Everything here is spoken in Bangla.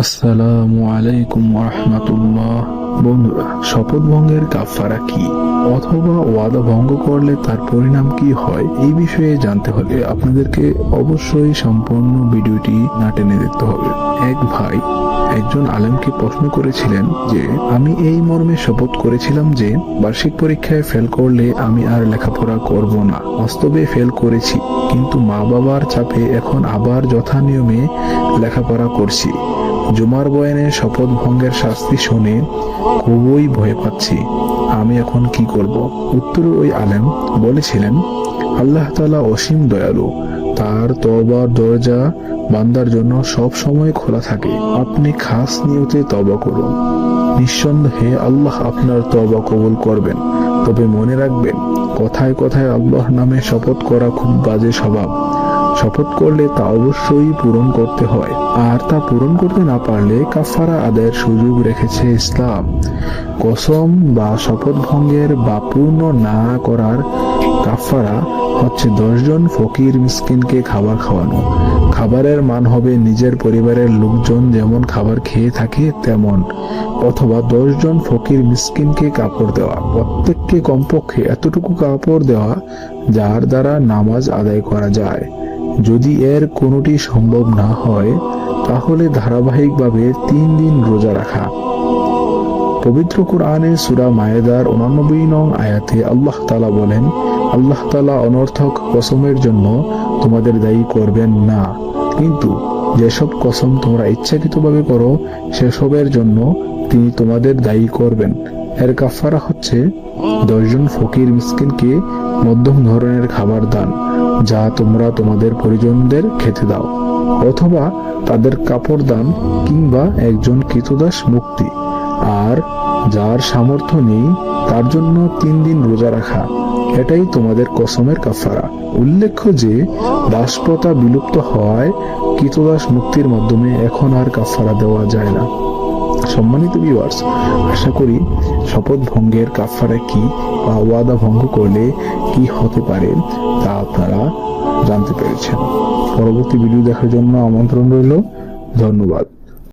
আসসালামু আলাইকুম রহমতুল্লাহ বন্ধুরা, শপথ ভঙ্গের কাফারা কি? অথবা ওয়াদা ভঙ্গ করলে তার পরিণাম কি হয়? এই বিষয়ে জানতে হলে আপনাদেরকে অবশ্যই সম্পূর্ণ ভিডিওটি না টেনে দেখতে হবে। এক ভাই একজন আলেমকে প্রশ্ন করেছিলেন যে, আমি এই মর্মে শপথ করেছিলাম যে, বার্ষিক পরীক্ষায় ফেল করলে আমি আর লেখাপড়া করব না। বাস্তবে ফেল করেছি, কিন্তু মা বাবার চাপে এখন আবার যথা নিয়মে লেখাপড়া করছি। জুমার বয়ানে শপথ ভঙ্গের শাস্তি শুনে খুবই ভয় পাচ্ছি। আমি এখন কি করব? উত্তরে ওই আলেম বলেছিলেন, আল্লাহ তালা অসীম দয়ালু। তার তবার দরজা বান্দার জন্য সব সময় খোলা থাকে। আপনি খাস নিয়তে তবা করুন। নিঃসন্দেহে আল্লাহ আপনার তবা কবুল করবেন। তবে মনে রাখবেন, কথায় কথায় আল্লাহ নামে শপথ করা খুব বাজে স্বভাব। শপথ করলে তা অবশ্যই পূরণ করতে হয়। আর তা পূরণ করতে না পারলে কাফারা আদায়ের সুযোগ রেখেছে ইসলাম। কসম বা শপথ ভঙ্গের বা পূর্ণ না করার কাফারা হচ্ছে দশজন ফকির মিসকিনকে খাবার খাওয়ানো। খাবারের মান হবে নিজের পরিবারের লোকজন যেমন খাবার খেয়ে থাকে তেমন। অথবা দশজন ফকির মিসকিনকে কাপড় দেওয়া। প্রত্যেককে কমপক্ষে এতটুকু কাপড় দেওয়া যার দ্বারা নামাজ আদায় করা যায়। যদি এর কোনোটি সম্ভব না হয়, তাহলে ধারাবাহিকভাবে তিন দিন রোজা রাখা। পবিত্র কোরআনে সুরা মায়েদার উনানব্বই নং আয়াতে আল্লাহ তালা বলেন, আল্লাহ তালা অনর্থক কসমের জন্য তোমাদের দায়ী করবেন না। কিন্তু যেসব কসম তোমরা ইচ্ছাকৃতভাবে করো, সেসবের জন্য তিনি তোমাদের দায়ী করবেন। এর কাফারা হচ্ছে দশজন ফকির মিসকিনকে মধ্যম ধরনের খাবার দান। যা তোমরা তোমাদের পরিজনদের খেতে দাও, অথবা তাদের কাপড় দান কিংবা একজন কৃতদাস মুক্তি। আর যার সামর্থ্য নেই, তার জন্য তিন দিন রোজা রাখা। এটাই তোমাদের কসমের কাফারা উল্লেখ্য যে, দাসপ্রথা বিলুপ্ত হওয়ায় কৃতদাস মুক্তির মাধ্যমে এখন আর কাফারা দেওয়া যায় না। সম্মানিত ভিউয়ার্স আশা করি শপথ ভঙ্গের কাফারা কি বা ওয়াদা ভঙ্গ করলে কি হতে পারে তা আপনারা জানতে পেরেছেন। পরবর্তী ভিডিও দেখার জন্য আমন্ত্রণ রইল। ধন্যবাদ।